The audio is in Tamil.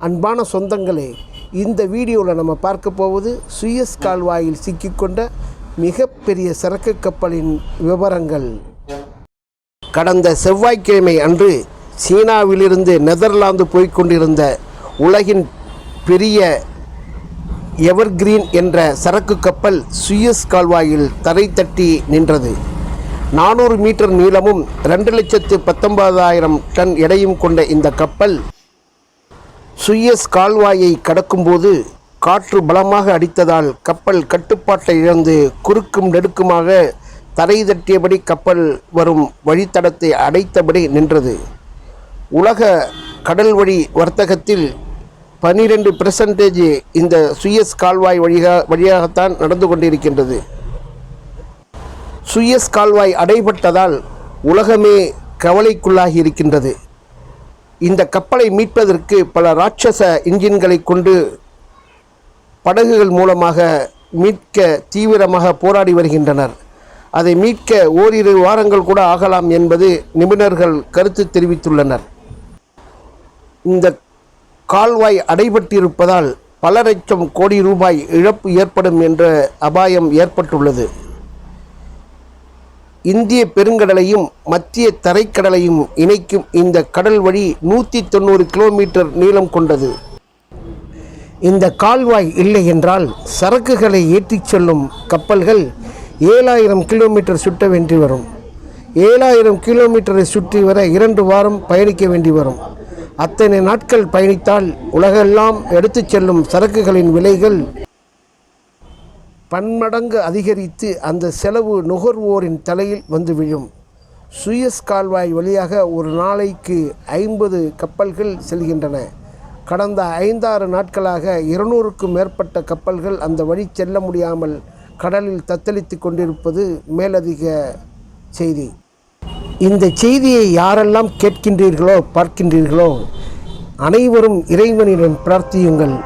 அன்பான சொந்தங்களே இந்த வீடியோவில் நம்ம பார்க்க போவது சுயஸ் கால்வாயில் சிக்கிக்கொண்ட மிகப்பெரிய சரக்கு கப்பலின் விவரங்கள். கடந்த செவ்வாய்க்கிழமை அன்று சீனாவிலிருந்து நெதர்லாந்து போய்கொண்டிருந்த உலகின் பெரிய எவர்கிரீன் என்ற சரக்கு கப்பல் சுயஸ் கால்வாயில் தரை தட்டி நின்றது. நானூறு மீட்டர் நீளமும் ரெண்டு லட்சத்து பத்தொன்பதாயிரம் டன் எடையும் கொண்ட இந்த கப்பல் சுயஸ் கால்வாயை கடக்கும்போது காற்று பலமாக அடித்ததால் கப்பல் கட்டுப்பாட்டை இழந்து குறுக்கும் நெடுக்குமாக தரை தட்டியபடி கப்பல் வரும் வழித்தடத்தை அடைத்தபடி நின்றது. உலக கடல் வழி வர்த்தகத்தில் பன்னிரெண்டு பெர்சன்டேஜ் இந்த சுயஸ் கால்வாய் வழியாக வழியாகத்தான் நடந்து கொண்டிருக்கின்றது. சுயஸ் கால்வாய் அடைபட்டதால் உலகமே கவலைக்குள்ளாகி இருக்கின்றது. இந்த கப்பலை மீட்பதற்கு பல ராட்சச இன்ஜின்களை கொண்டு படகுகள் மூலமாக மீட்க தீவிரமாக போராடி வருகின்றனர். அதை மீட்க ஓரிரு வாரங்கள் கூட ஆகலாம் என்பது நிபுணர்கள் கருத்து தெரிவித்துள்ளனர். இந்த கால்வாய் அடைபட்டிருப்பதால் பல லட்சம் கோடி ரூபாய் இழப்பு ஏற்படும் என்ற அபாயம் ஏற்பட்டுள்ளது. இந்திய பெருங்கடலையும் மத்திய தரைக்கடலையும் இணைக்கும் இந்த கடல் வழி நூற்றி தொண்ணூறு கிலோமீட்டர் நீளம் கொண்டது. இந்த கால்வாய் இல்லை என்றால் சரக்குகளை ஏற்றிச் செல்லும் கப்பல்கள் ஏழாயிரம் கிலோமீட்டர் சுட்ட வேண்டி வரும். ஏழாயிரம் கிலோமீட்டரை சுற்றி வர இரண்டு வாரம் பயணிக்க வேண்டி வரும். அத்தனை நாட்கள் பயணித்தால் உலகெல்லாம் எடுத்துச் செல்லும் சரக்குகளின் விலைகள் பன்மடங்கு அதிகரித்து அந்த செலவு நுகர்வோரின் தலையில் வந்து விழும். சுயஸ் கால்வாய் வழியாக ஒரு நாளைக்கு ஐம்பது கப்பல்கள் செல்கின்றன. கடந்த ஐந்தாறு நாட்களாக இருநூறுக்கும் மேற்பட்ட கப்பல்கள் அந்த வழி செல்ல முடியாமல் கடலில் தத்தளித்து கொண்டிருப்பது மேலதிக செய்தி. இந்த செய்தியை யாரெல்லாம் கேட்கின்றீர்களோ பார்க்கின்றீர்களோ அனைவரும் இறைவனிடம் பிரார்த்தியுங்கள்.